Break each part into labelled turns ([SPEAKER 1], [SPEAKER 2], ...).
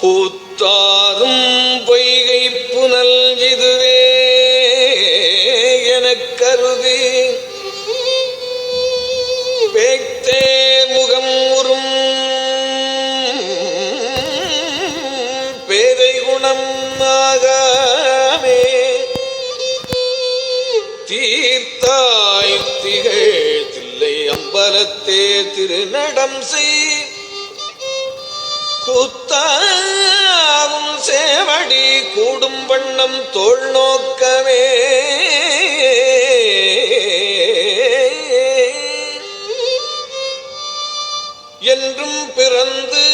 [SPEAKER 1] பூத்தாரும் பொய்கை புனல் இதுவே எனக் கருதி பேய்த்தே முகம் உறும் பேதை குணம் ஆகாமே. தீர்த்தாய் திகழ் தில்லை அம்பலத்தே திருநடம் செய். கூடும் தோல் நோக்கமே என்றும் பிறந்து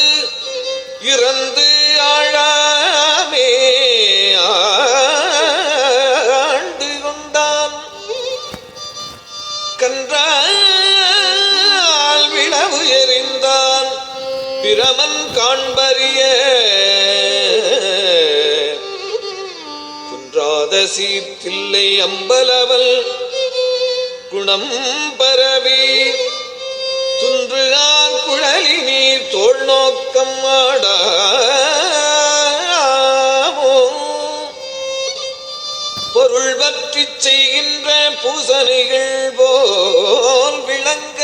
[SPEAKER 1] இறந்து ஆழாமே. ஆண்டு கொண்டான். கன்றால் விளவு எறிந்தான் பிரமன் காண்பறிய குன்றாத சீத்தில்லை அம்பலவல் குணம் பரவி துன்றுகார் குழலி நீர் தோல் நோக்கம் ஆடாமோ. பொருள் பற்றி செய்கின்ற பூசணிகள் போல் விளங்க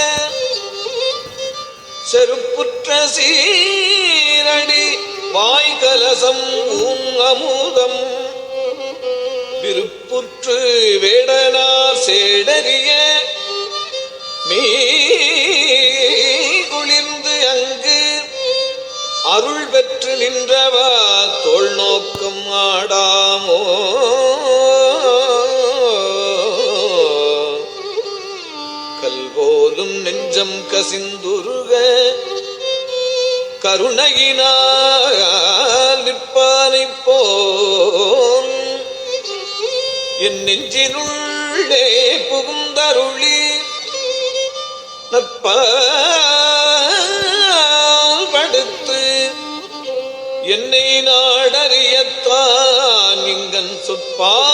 [SPEAKER 1] செருப்புற்ற சீரடி வாய்கலசம் ஊங் அமுதம். விருப்புற்று வேடனார் சேடறிய மீ குளிர்ந்து அங்கு அருள் பெற்று நின்றவா தோல் நோக்கம் ஆடாமோ? கல்போலும் நெஞ்சம் கசிந்துருக கருணையினால் நிற்பானை போ என் நெஞ்சினுள்ளே புகுந்தருளி நற்பால் படுத்து என்னை நாடறியத்தான் இங்கன் சொற்பாலது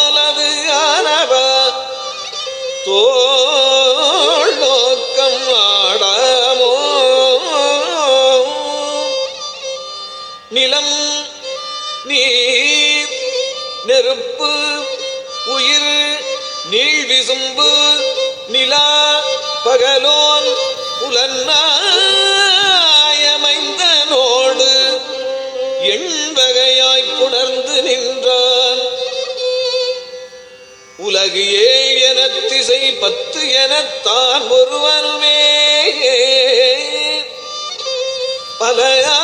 [SPEAKER 1] விசும்பு நிலா பகலோன் புலன்னாயமைந்தனோடு எண்வகையாய் புணர்ந்து நின்றான். உலகு ஏழ் என திசை பத்து எனத்தான் ஒருவனுமே. பலயா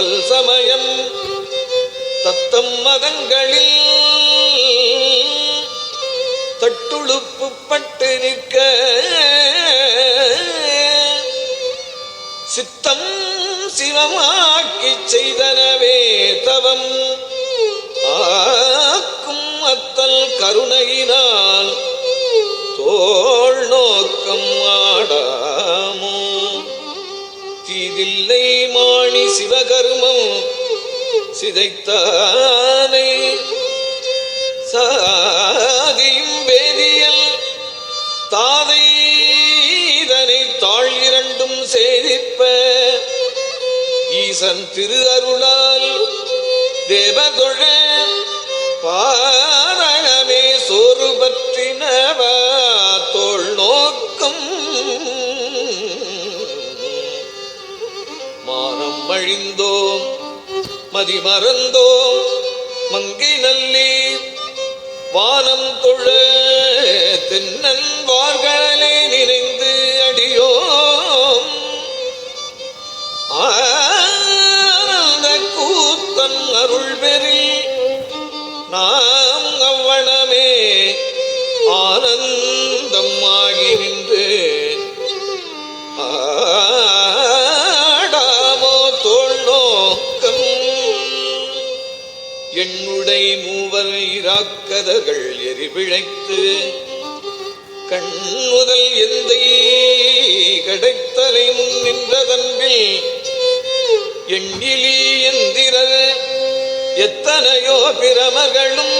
[SPEAKER 1] புல்லறிவில் பல் சமயம் தத்தம் மதங்களில் தட்டுழுப்பு பட்டு நிற்க சித்தம் சிவமாக்கி செய்தனவே தவம். ஆக்கும் அத்தல் கருணையினால் தோல் நோக்கம் ஆடாமோ? தீதில்லை மாணி சிவகர்மம் சிதைத்தானை. சாதியும் வேதியல் தாதை இதனை தாழ் இரண்டும் சேதிப்ப ஈசன் திரு அருளால் தேவதொழ பாரணமே சோறு பற்றின மதி மறந்தோம் மங்கி நல்லி வானம் தொழ தென்னன்வார்களே நினைந்து அடியோம். ஆனந்த கூத்தன் அருள் பெறி நான் மூவர் எரிபிழைத்து கண் முதல் எந்தை கிடைத்தலை முன் நின்றதன்பில் எண்ணிலி எந்திரர் எத்தனையோ பிரமகளும்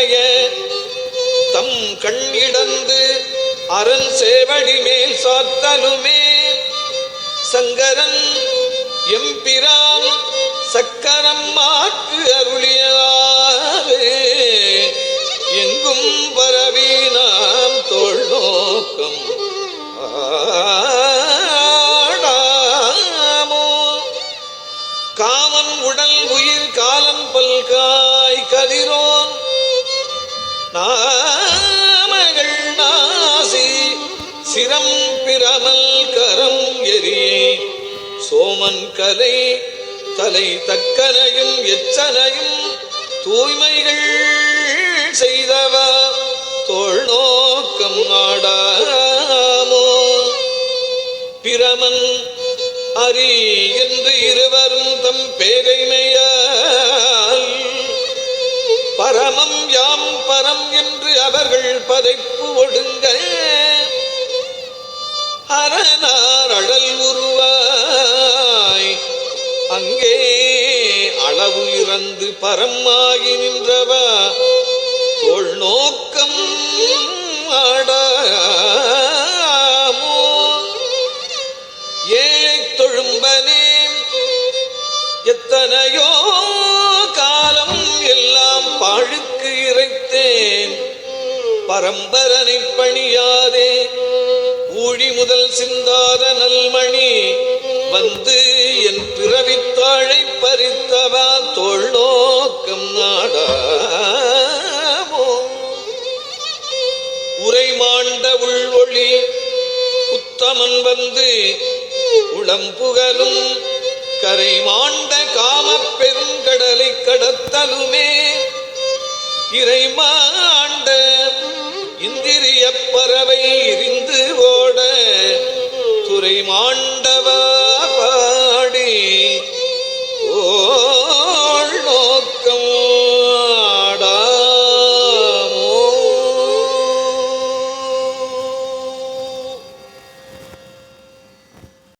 [SPEAKER 1] பூக்குறைய தம் கண் இடந்து அரண் சேவடி மேல் சாத்தலுமே. சங்கரன் எம்பிரான் சக்கரம் மாற்று அருளியவாறு எங்கும் பரவி நாம் தோல் நோக்கம் காமன் உடல் உயிர் காலன் பல்காய் கதிரோ நாமகள் நாசி சிரம் பிரமல் கரம் எரி. சோமன் கலை தலை தக்கனையும் எச்சனையும் தூய்மைகள் செய்தவா? தோல் நோக்கம் ஆடாமோ பிரமன் அரி என்று இருவரும் தம் பேகைமையா பதைப்பு ஒடுங்க அரணார் அழல் உருவாய். அங்கே அளவு இறந்து பரமாகி நின்றவா. தோள் நோக்கம் ஆடாமோ. ஏழை தொழும்பனே. எத்தனையோ காலம் எல்லாம் பாழுக்கு இறைத்தேன். பரம்பரனை பணியாதே. ஊழி முதல் சிந்தாத நல்மணி வந்து என் பிறவித்தாழை பறித்தவா தோள் நாடாமோ. உரை மாண்ட உள்வொளி உத்தமன் வந்து உளம்புகலும் கரை மாண்ட காம பெருங்கடலை கடத்தலுமே. இறை மாண்ட இந்திரிய பறவை இருந்து ஓட துறை மாண்டவா